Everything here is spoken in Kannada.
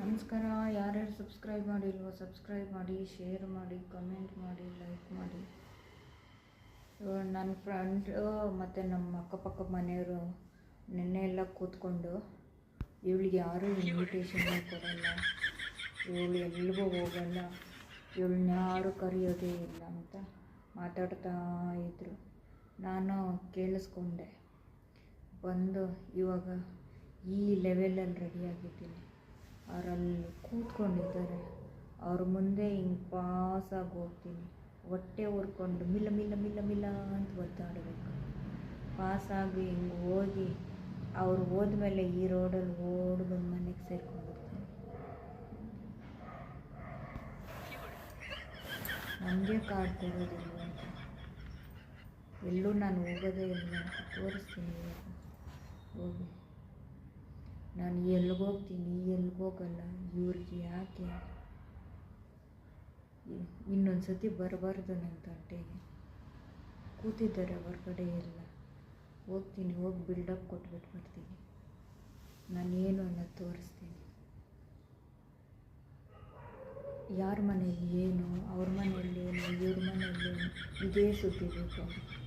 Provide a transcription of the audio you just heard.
ನಮಸ್ಕಾರ. ಯಾರ್ಯಾರು ಸಬ್ಸ್ಕ್ರೈಬ್ ಮಾಡಿಲ್ವೋ ಸಬ್ಸ್ಕ್ರೈಬ್ ಮಾಡಿ ಶೇರ್ ಮಾಡಿ ಕಮೆಂಟ್ ಮಾಡಿ ಲೈಕ್ ಮಾಡಿ. ನನ್ನ ಫ್ರೆಂಡ್ ಮತ್ತು ನಮ್ಮ ಅಕ್ಕಪಕ್ಕ ಮನೆಯವರು ನಿನ್ನೆ ಎಲ್ಲ ಕೂತ್ಕೊಂಡು ಇವಳಿಗೆ ಯಾರೂ ಇನ್ವಿಟೇಷನ್ ಕೊಡಲ್ಲ. ಇವಳು ಎಲ್ಲಿಗೂ ಹೋಗಲ್ಲ. ಇವಳನ್ನ ಯಾರು ಕರೆಯೋದೇ ಇಲ್ಲ ಅಂತ ಮಾತಾಡ್ತಾ ಇದ್ದರು ನಾನು ಕೇಳಿಸ್ಕೊಂಡೆ. ಬಂದು ಇವಾಗ ಈ ಲೆವೆಲಲ್ಲಿ ರೆಡಿಯಾಗಿದ್ದೀನಿ ಅವರಲ್ಲಿ ಕೂತ್ಕೊಂಡಿದ್ದಾರೆ. ಅವ್ರ ಮುಂದೆ ಹಿಂಗೆ ಪಾಸಾಗಿ ಹೋಗ್ತೀನಿ ಹೊಟ್ಟೆ ಉರ್ಕೊಂಡು ಮಿಲ ಮಿಲ ಮಿಲ ಮಿಲ ಅಂತ ಒದ್ದಾಡಬೇಕು. ಪಾಸಾಗಿ ಹಿಂಗೆ ಹೋಗಿ ಅವ್ರು ಹೋದ್ಮೇಲೆ ಈ ರೋಡಲ್ಲಿ ಓಡಿ ಬಂದು ಮನೆಗೆ ಸೇರ್ಕೊಂಡಿರ್ತೀನಿ ನಮಗೆ ಕಾರ್ಡ್ ಕೊಡೋದಿಲ್ಲ ಅಂತ ಎಲ್ಲೂ ನಾನು ಹೋಗೋದೇ ಇಲ್ಲ ತೋರಿಸ್ತೀನಿ ನಾನು ಎಲ್ಲಿಗೋಗ್ತೀನಿ ಎಲ್ಲಿಗೋಗಲ್ಲ ಇವ್ರಿಗೆ ಯಾಕೆ? ಇನ್ನೊಂದು ಸತಿ ಬರಬಾರ್ದು ನನ್ನ ತಂಟೆಗೆ. ಕೂತಿದ್ದಾರೆ ಹೊರಗಡೆ ಎಲ್ಲ. ಹೋಗ್ತೀನಿ, ಹೋಗಿ ಬಿಲ್ಡಪ್ ಕೊಟ್ಬಿಟ್ಟು ಬರ್ತೀನಿ. ನಾನೇನು ಅನ್ನೋದು ತೋರಿಸ್ತೀನಿ. ಯಾರ ಮನೇಲಿ ಏನು, ಅವ್ರ ಮನೇಲಿ ಏನು, ಇವ್ರ ಮನೇಲಿ ಏನು, ಇದೇ ಸುದ್ದಿ ಬೇಕು.